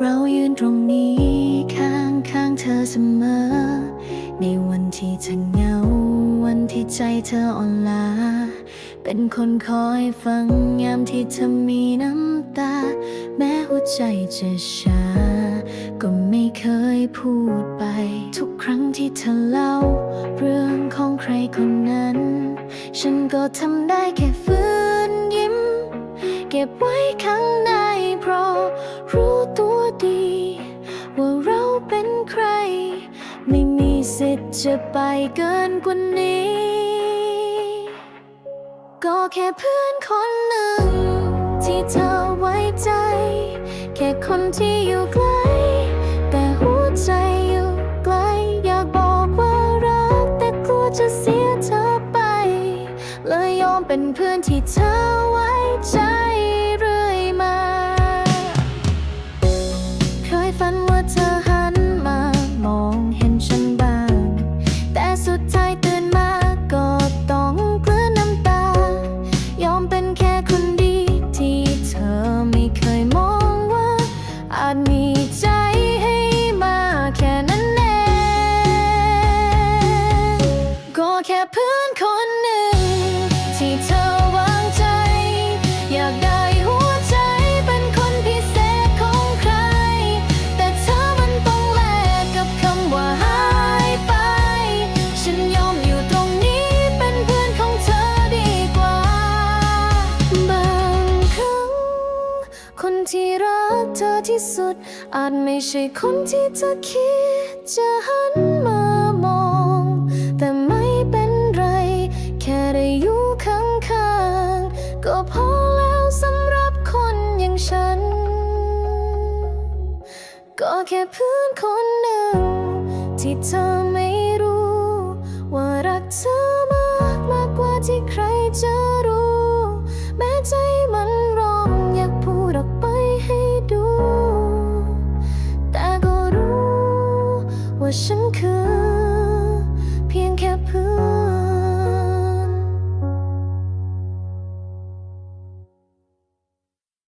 เรายืนตรงนี้ข้างข้างเธอเสมอ ในวันที่เธอเหงา วันที่ใจเธออ่อนล้า เป็นคนคอยฟังยามที่เธอมีน้ำตา แม้หัวใจจะชาก็ไม่เคยพูดไป ทุกครั้งที่เธอเล่า เรื่องของใครคนนั้น ฉันก็ทำได้แค่ฝืนยิ้ม เก็บไว้ข้างในเพราะรู้ ดี ว่าเราเป็นใคร ไม่มีสิทธิ์จะไปเกินกว่านี้ ก็แค่เพื่อนคนหนึ่ง ที่เธอไว้ใจ แค่คนที่อยู่ใกล้แต่หัวใจอยู่ไกล อยากบอกว่ารัก แต่กลัวจะเสียเธอไป เลยยอมเป็นเพื่อนที่เธอไว้ใจ ฝันว่าเธอหันมามองเห็นฉันบ้าง แต่สุดท้ายตื่นมาก็ต้องกลืนน้ำตา ยอมเป็นแค่คนดีที่เธอไม่เคยมองว่า อาจมีใจให้มาแค่นั้นเองก็แค่เพื่อนคนหนึ่ง คนที่รักเธอที่สุด อาจไม่ใช่คนที่เธอคิดจะหันมามอง แต่ไม่เป็นไร แค่ได้อยู่ข้างๆ ก็พอแล้วสำหรับคนอย่างฉัน ก็แค่เพื่อนคนหนึ่ง ที่เธอไม่ 深刻。